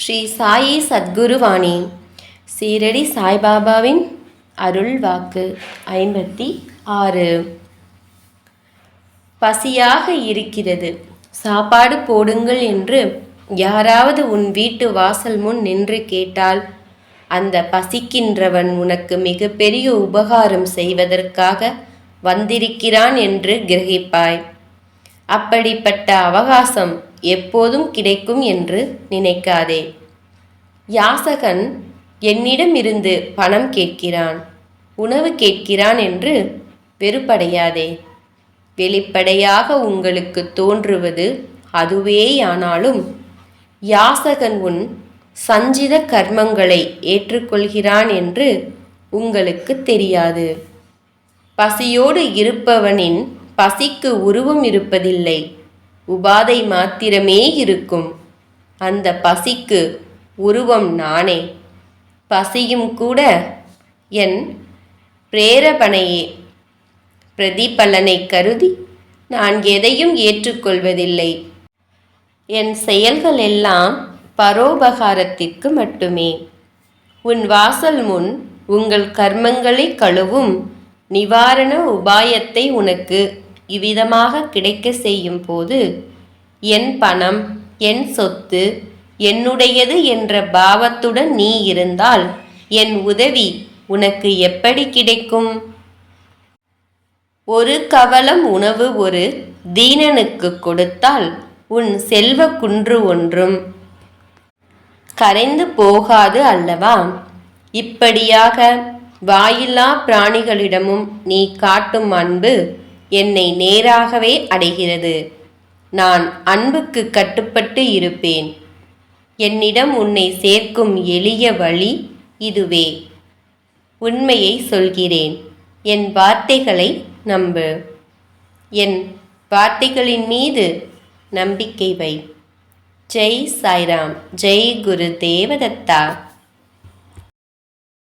ஸ்ரீ சாயி சத்குருவாணி. சீரடி சாய்பாபாவின் அருள் வாக்கு ஐம்பத்தி ஆறு. பசியாக இருக்கிறது. சாப்பாடு போடுங்கள் என்று யாராவது உன் வீட்டு வாசல் முன் நின்று கேட்டால் அந்த பசிக்கின்றவன் உனக்கு மிகப்பெரிய உபகாரம் செய்வதற்காக வந்திருக்கிறான் என்று கிரகிப்பாய். அப்படிப்பட்ட அவகாசம் எப்போதும் கிடைக்கும் என்று நினைக்காதே. யாசகன் என்னிடம் இருந்து பணம் கேட்கிறான். உணவு கேட்கிறான் என்று வெறுப்படையாதே. வெளிப்படையாக உங்களுக்கு தோன்றுவது அதுவேயானாலும் யாசகன் உன் சஞ்சித கர்மங்களை ஏற்றுக்கொள்கிறான் என்று உங்களுக்கு தெரியாது. பசியோடு இருப்பவனின் பசிக்கு உருவம் இருப்பதில்லை. உபாதை மாத்திரமே இருக்கும். அந்த பசிக்கு உருவம் நானே. பசியும் கூட என் பிரேரபணையே பிரதிபலனை கருதி நான் எதையும் ஏற்றுக்கொள்வதில்லை. என் செயல்கள் எல்லாம் பரோபகாரத்திற்கு மட்டுமே. உன் வாசல் முன் உங்கள் கர்மங்களை கழுவும் நிவாரண உபாயத்தை உனக்கு இவ்விதமாக கிடைக்க செய்யும் போது என் பணம் என் சொத்து என்னுடையது என்ற பாவத்துடன் நீ இருந்தால் என் உதவி உனக்கு எப்படி கிடைக்கும்? ஒரு கவலம் உணவு ஒரு தீனனுக்கு கொடுத்தால் உன் செல்வ குன்று ஒன்றும் கரைந்து போகாது அல்லவா? இப்படியாக வாயில்லா பிராணிகளிடமும் நீ காட்டும் அன்பு என்னை நேராகவே அடைகிறது. நான் அன்புக்கு கட்டுப்பட்டு இருப்பேன். என்னிடம் உன்னை சேர்க்கும் எளிய வழி இதுவே. உண்மையை சொல்கிறேன். என் வார்த்தைகளை நம்பு. என் வார்த்தைகளின் மீது நம்பிக்கை வை. ஜெய் சாய்ராம். ஜெய் குரு தேவதத்தா.